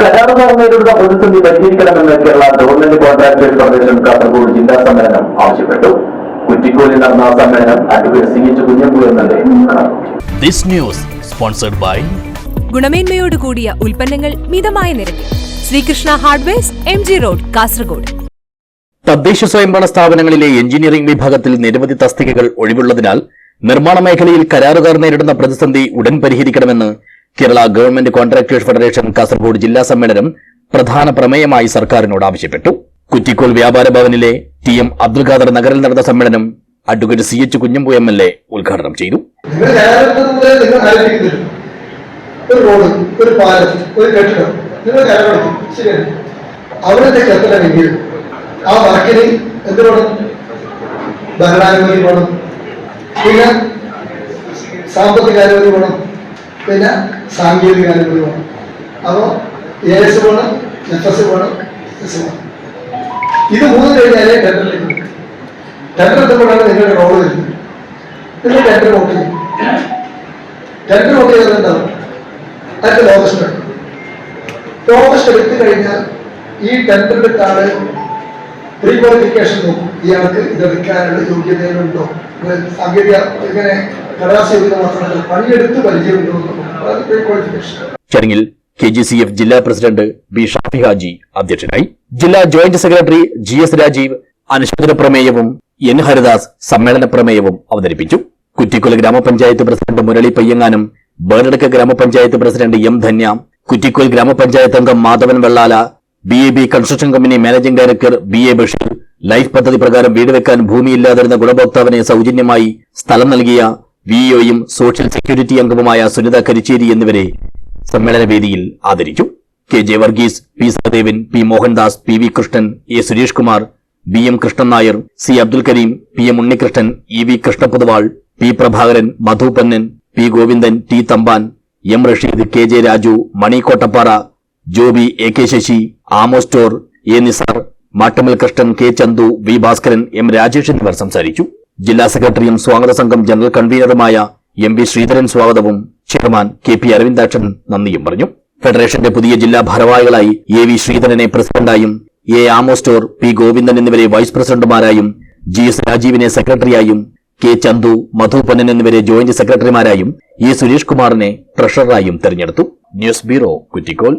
കരാറുകാർ നേരിടുന്ന പ്രതിസന്ധി പരിഹരിക്കണമെന്ന് Kerala government contractors federation Kasaragod ജില്ലാ സമ്മേളനം ആവശ്യപ്പെട്ടു. കുറ്റിക്കോലിൽ നടന്ന സമ്മേളനം അഡ്വക്കേറ്റ് സി എച്ച് കുഞ്ഞമ്പു എന്നെ ദിസ് ന്യൂസ് സ്പോൺസർഡ് ബൈ ഗുണമേന്മയോട് കൂടിയ ഉൽപ്പന്നങ്ങൾ മിതമായ നിരക്കിൽ. Srikrishna hardwares M G road Kasaragod. തദ്ദേശ സ്വയംഭരണ സ്ഥാപനങ്ങളിലെ എഞ്ചിനീയറിംഗ് വിഭാഗത്തിൽ നിരവധി തസ്തികകൾ ഒഴിവുള്ളതിനാൽ നിർമ്മാണ മേഖലയിൽ കരാറുകാർ നേരിടുന്ന പ്രതിസന്ധി ഉടൻ പരിഹരിക്കണമെന്ന് Kerala government contractors federation Kasaragod ജില്ലാ സമ്മേളനം പ്രധാന പ്രമേയമായി സർക്കാരിനോട് ആവശ്യപ്പെട്ടു. കുറ്റിക്കോൾ വ്യാപാര ഭവനിലെ ടി എം അബ്ദുൽ ഖാദർ നഗറിൽ നടന്ന സമ്മേളനം advocate C H Kunhambu M L A ഉദ്ഘാടനം ചെയ്തു. സാമ്പത്തിക വേണം. പിന്നെ സാങ്കേതിക അനുകൂലമാണ് അപ്പോൾ എ എസ് വേണം എഫ് എസ് വേണം എസ് വേണം. ഇത് മൂന്ന് കഴിഞ്ഞാലേ ടെൻഡറിലേക്ക് ടെൻഡർ എത്തുമ്പോഴാണ് നിങ്ങളുടെ റോൾ വരുന്നത്. നിങ്ങൾ ടെൻഡർ വോട്ട് ചെയ്യും. ടെൻഡർ വോട്ട് ചെയ്താൽ എന്താണ് അതിന്റെ ലോകസ്റ്റ് എടുക്കും ലോകസ്റ്റ് എടുത്തു കഴിഞ്ഞാൽ ഈ ടെൻഡർ എടുത്ത ആൾ പ്രീ ക്വാളിഫിക്കേഷൻ നോക്കും. ഇയാൾക്ക് ഇതെടുക്കാനുള്ള യോഗ്യതകളുണ്ടോ? സാങ്കേതിക ഇങ്ങനെ കടലാസ് യോഗ്യത മാത്രമല്ല പണിയെടുത്ത് പരിചയമുണ്ടോ ചടങ്ങിൽ കെ ജി സി എഫ് ജില്ലാ പ്രസിഡന്റ് ബി ഷാഫി ഹാജി അധ്യക്ഷനായി ജില്ലാ joint secretary G S Rajeev അനുശോചന പ്രമേയവും എൻ ഹരിദാസ് സമ്മേളന പ്രമേയവും അവതരിപ്പിച്ചു. കുറ്റിക്കുല ഗ്രാമപഞ്ചായത്ത് പ്രസിഡന്റ് മുരളി പയ്യങ്ങാനും ബേർഡടുക്ക ഗ്രാമപഞ്ചായത്ത് പ്രസിഡന്റ് എം ധന്യ കുറ്റിക്കുൽ ഗ്രാമപഞ്ചായത്ത് അംഗം Madhavan Vellala B A B construction company managing director B A Basheer life പദ്ധതി പ്രകാരം വീട് വെക്കാൻ ഭൂമിയില്ലാതിരുന്ന ഗുണഭോക്താവിനെ സൗജന്യമായി സ്ഥലം നൽകിയ വിഇഒയും സോഷ്യൽ സെക്യൂരിറ്റി അംഗവുമായ സുനിത കരിച്ചേരി എന്നിവരെ സമ്മേളനവേദിയിൽ ആദരിച്ചു. K J Varghese P Sahadevan P Mohandas P V Krishnan A Suresh Kumar B M Krishnan Nair C Abdul Kareem P M Unnikrishnan E V Krishnapoduval P Prabhakaran Madhu Pannan P Govindan T Thampan M Rasheed K J Raju Mani Kottappara Joby A K Sasi Amos store A Nizar Mattamal Krishnan K Chandu V Bhaskaran M Rajesh എന്നിവർ സംസാരിച്ചു. ജില്ലാ സെക്രട്ടറിയും സ്വാഗത സംഘം general കൺവീനറുമായ M V Sreedharan സ്വാഗതവും chairman K P Aravindakshan നന്ദിയും പറഞ്ഞു. ഫെഡറേഷന്റെ പുതിയ ജില്ലാ ഭാരവാഹികളായി എ വി ശ്രീധരനെ പ്രസിഡന്റായും എ ആമോസ്റ്റോർ പി ഗോവിന്ദൻ എന്നിവരെ വൈസ് പ്രസിഡന്റുമാരായും ജി എസ് രാജീവിനെ സെക്രട്ടറിയായും കെ ചന്തു മധു പൊന്നൻ എന്നിവരെ ജോയിന്റ് സെക്രട്ടറിമാരായും ഇ സുരേഷ് കുമാറിനെ ട്രഷററായും തെരഞ്ഞെടുത്തു. News bureau Kuttikol.